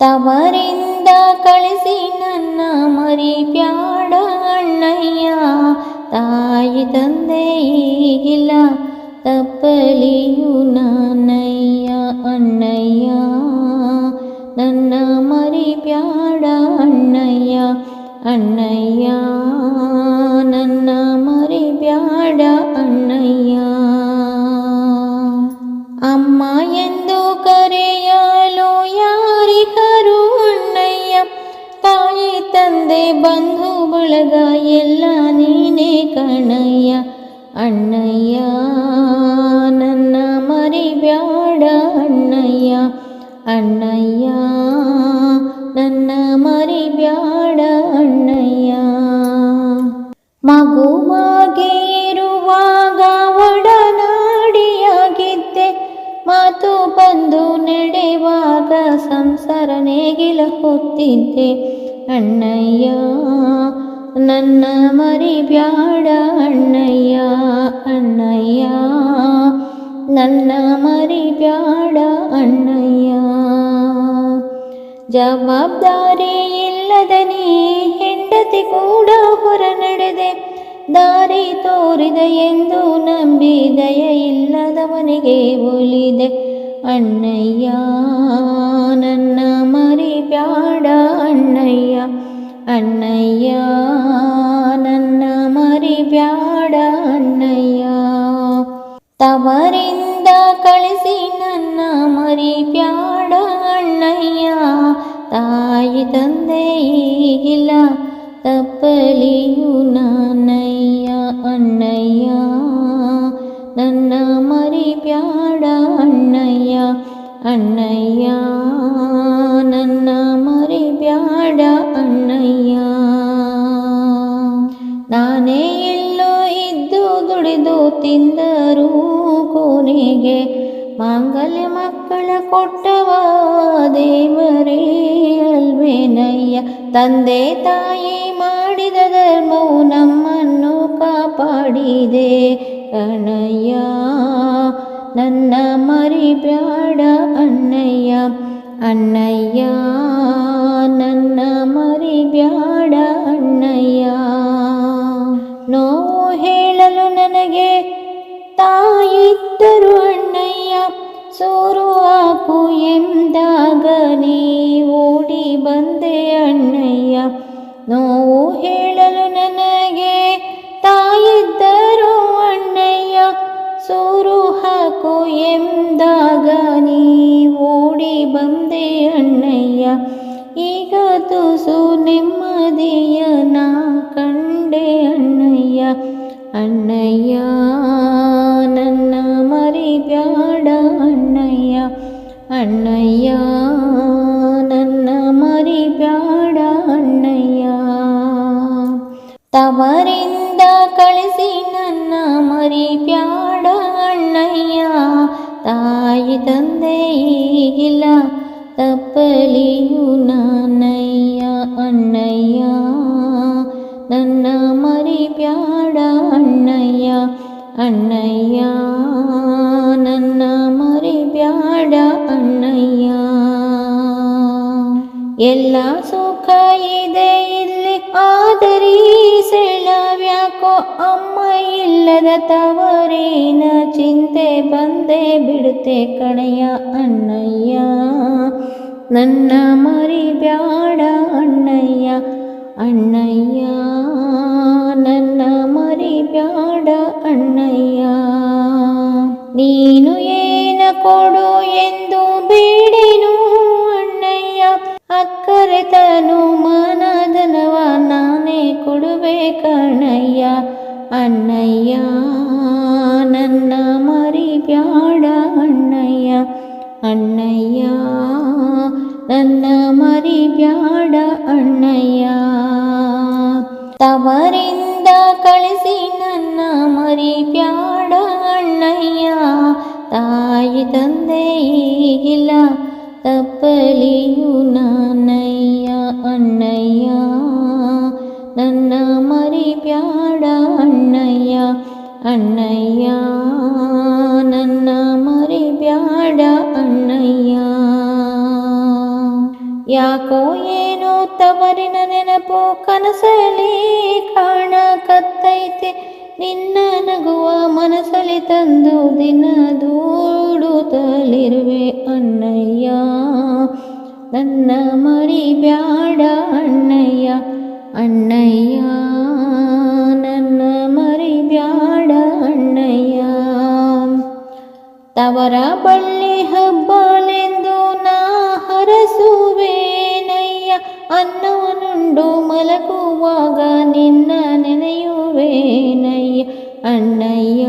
ತವರಿಂದ ಕಳಿಸಿ ನನ್ನ ಮರಿ ಪ್ಯಾಡ ಅಣ್ಣಯ್ಯ ತಾಯಿ ತಂದೆ ಈಗಿಲ್ಲ ತಪ್ಪಲಿಯು ನಾನಯ್ಯ ಅಣ್ಣಯ್ಯ ನನ್ನ ಮರಿ ಪ್ಯಾಡ ಅಣ್ಣಯ್ಯ ಅಣ್ಣಯ್ಯ ನನ್ನ ಮರಿ ಬ್ಯಾಡ ಅಣ್ಣಯ್ಯ ತಂದೆ ಬಂಧು ಬಳಗ ಎಲ್ಲ ನೀನೇ ಕಣಯ್ಯ. ಅಣ್ಣಯ್ಯ, ನನ್ನ ಮರಿ ಬ್ಯಾಡ ಅಣ್ಣಯ್ಯ. ಅಣ್ಣಯ್ಯ, ನನ್ನ ಮರಿ ಬ್ಯಾಡ ಅಣ್ಣಯ್ಯ. ಮಗುವಾಗೆ ಇರುವಾಗ ಒಡನಾಡಿಯಾಗಿದ್ದೆ. ಮಾತು ಬಂದು ನಡೆಯುವಾಗ ಸಂಸಾರ ನೇಗಿಲ ಹೊತ್ತಿದ್ದೆ ಅಣ್ಣಯ್ಯ, ನನ್ನ ಮರಿ ಬ್ಯಾಡ ಅಣ್ಣಯ್ಯ ಅಣ್ಣಯ್ಯ, ನನ್ನ ಮರಿ ಬ್ಯಾಡ ಅಣ್ಣಯ್ಯ. ಜವಾಬ್ದಾರಿ ಇಲ್ಲದ ನೀ ಹೆಂಡತಿ ಕೂಡ ಹೊರ ನಡೆದೆ. ದಾರಿ ತೋರಿದೆ ಎಂದು ನಂಬಿ ದಯ ಇಲ್ಲದವನಿಗೆ ಒಲಿದೆ. ಅಣ್ಣಯ್ಯ ನನ್ನ ಮರಿ ಬ್ಯಾಡ ಅಣ್ಣಯ್ಯ ಅಣ್ಣಯ್ಯ ನನ್ನ ಮರಿ ಬ್ಯಾಡ ಅಣ್ಣಯ್ಯ ತವರಿಂದ ಕಳಿಸಿ ನನ್ನ ಮರಿ ಪ್ಯಾಡ ಅಣ್ಣಯ್ಯ ತಾಯಿ ತಂದೆ ಈಗಿಲ್ಲ ತಪ್ಪಲಿಯು ನಾನಯ್ಯ ಅಣ್ಣಯ್ಯ ಅಣ್ಣಯ್ಯ, ನನ್ನ ಮರಿ ಬ್ಯಾಡ ಅಣ್ಣಯ್ಯ. ನಾನೇ ಎಲ್ಲೋ ಇದ್ದು ದುಡಿದು ತಿಂದರು ಕೊನೆಗೆ ಮಾಂಗಲ್ಯ ಮಕ್ಕಳ ಕೊಟ್ಟವ ದೇವರೇ ಅಲ್ವೇನಯ್ಯ. ತಂದೆ ತಾಯಿ ಮಾಡಿದ ಧರ್ಮವು ನಮ್ಮನ್ನು ಕಾಪಾಡಿದೆ ಕಣಯ್ಯ. ನನ್ನ ಮರಿ ಬ್ಯಾಡ ಅಣ್ಣಯ್ಯ. ಅಣ್ಣಯ್ಯ, ನನ್ನ ಮರಿ ಬ್ಯಾಡ ಅಣ್ಣಯ್ಯ. ನೋವು ಹೇಳಲು ನನಗೆ ತಾಯಿದ್ದರು ಅಣ್ಣಯ್ಯ. ಸೂರು ಹಾಕು ಎಂದಾಗ ನೀ ಓಡಿ ಬಂದೆ ಅಣ್ಣಯ್ಯ. ನೋವು ಹೇಳಲು ನನಗೆ ತಾಯಿದ್ದರು ಅಣ್ಣಯ್ಯ. ಸೋರು ಹಾಕು ಎಂದಾಗ ಓಡಿ ಬಂದೆ ಅಣ್ಣಯ್ಯ. ಈಗ ತುಸು ನೆಮ್ಮದಿಯ ನಾ ಕಂಡೆ ಅಣ್ಣಯ್ಯ. ಅಣ್ಣಯ್ಯ, ನನ್ನ ಮರಿ ಬ್ಯಾಡ ಅಣ್ಣಯ್ಯ. ಅಣ್ಣಯ್ಯ, ನನ್ನ ಮರಿ ಬ್ಯಾಡ ಅಣ್ಣಯ್ಯ. ತವರಿಂದ ಕಳಿಸಿ ತಂದೆ ಈಗಿಲ್ಲ ತಪ್ಪಲಿಯು ನಾನಯ್ಯ ಅಣ್ಣಯ್ಯ ನನ್ನ ಮರಿ ಬ್ಯಾಡ ಅಣ್ಣಯ್ಯ ಅಣ್ಣಯ್ಯ ಎಲ್ಲ ಸುಖ ಇದೆ ಇಲ್ಲಿ ಆದರೀ ಸೆಳವ್ಯಾಕೋ ಅಮ್ಮ ಇಲ್ಲದ ತವರಿನ ಚಿಂತೆ ಬಂದೇ ಬಿಡುತ್ತೆ ಕಣಯ್ಯ ಅಣ್ಣಯ್ಯ ನನ್ನ ಮರಿ ಬ್ಯಾಡ ಅಣ್ಣಯ್ಯ ಅಣ್ಣಯ್ಯ ನನ್ನ ಮರಿ ಬ್ಯಾಡ ಅಣ್ಣಯ್ಯ ನೀನು ಏನ ಕೊಡು ಎಂದು ಬೇಡೇನು ಅಣ್ಣಯ್ಯ ಅಕ್ಕರೆ ತನು ಮನದನವ ನಾನೇ ಕೊಡುವೆ ಕಣಯ್ಯ ಅಣ್ಣಯ್ಯ, ನನ್ನ ಮರಿ ಬ್ಯಾಡ ಅಣ್ಣಯ್ಯ. ಅಣ್ಣಯ್ಯ, ನನ್ನ ಮರಿ ಬ್ಯಾಡ ಅಣ್ಣಯ್ಯ. ತವರಿಂದ ಕಳಿಸಿ ನನ್ನ ಮರಿ ಬ್ಯಾಡ ಅಣ್ಣಯ್ಯ. ತಾಯಿ ತಂದೆ ಈಗಿಲ್ಲ. ತಪ್ಪಲಿಯು ನಾನಯ್ಯ ಅಣ್ಣಯ್ಯ ನನ್ನ ಮರಿ ಬ್ಯಾಡ ಅಣ್ಣಯ್ಯ ಅಣ್ಣಯ್ಯ ನನ್ನ ಮರಿ ಬ್ಯಾಡ ಅಣ್ಣಯ್ಯ ಯಾಕೋ ಏನೋ ತವರಿನ ನೆನಪು ಕನಸಲಿ ಕಾಣಕತ್ತೈತೆ ನಿನ್ನ ನಗುವ ಮನಸಲಿ ತಂದು ದಿನ ದೂಡುತ್ತಲಿರುವೆ ಅಣ್ಣಯ್ಯ. ನನ್ನ ಮರಿ ಬ್ಯಾಡ ಅಣ್ಣಯ್ಯ ಅಣ್ಣಯ್ಯ. ನನ್ನ ಮರಿ ಬ್ಯಾಡ ಅಣ್ಣಯ್ಯ. ತವರ ಬಳ್ಳಿ ಹಬ್ಬಲೆಂದು ನಾ ಹರಸುವೇನಯ್ಯ. ಅನ್ನವನುಂಡು ಮಲಗುವಾಗ ನಿನ್ನ ನೆನೆಯುವೇನಯ್ಯ ಅಣ್ಣಯ್ಯ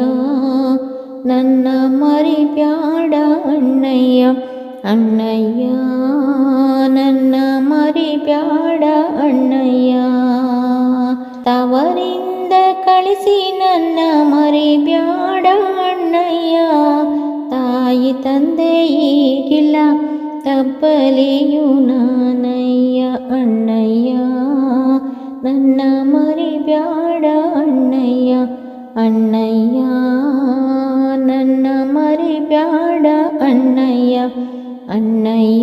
ನನ್ನ ಮರಿಬ್ಯಾಡ ಅಣ್ಣಯ್ಯ ಅಣ್ಣಯ್ಯ ನನ್ನ ಮರಿಬ್ಯಾಡ ಅಣ್ಣಯ್ಯ ತವರಿಂದ ಕಳಿಸಿ ನನ್ನ ಮರಿಬ್ಯಾಡ ಅಣ್ಣಯ್ಯ ತಾಯಿ ತಂದೆ ಈಗಿಲ್ಲ ತಪ್ಪಲಿಯು ನಾನಯ್ಯ ಅಣ್ಣಯ್ಯ ನನ್ನ ಮರಿಬ್ಯಾಡ ಅಣ್ಣಯ್ಯ ಅಣ್ಣಯ್ಯ ನನ್ನ ಮರಿಬ್ಯಾಡ ಅಣ್ಣಯ್ಯ ಅಣ್ಣಯ್ಯ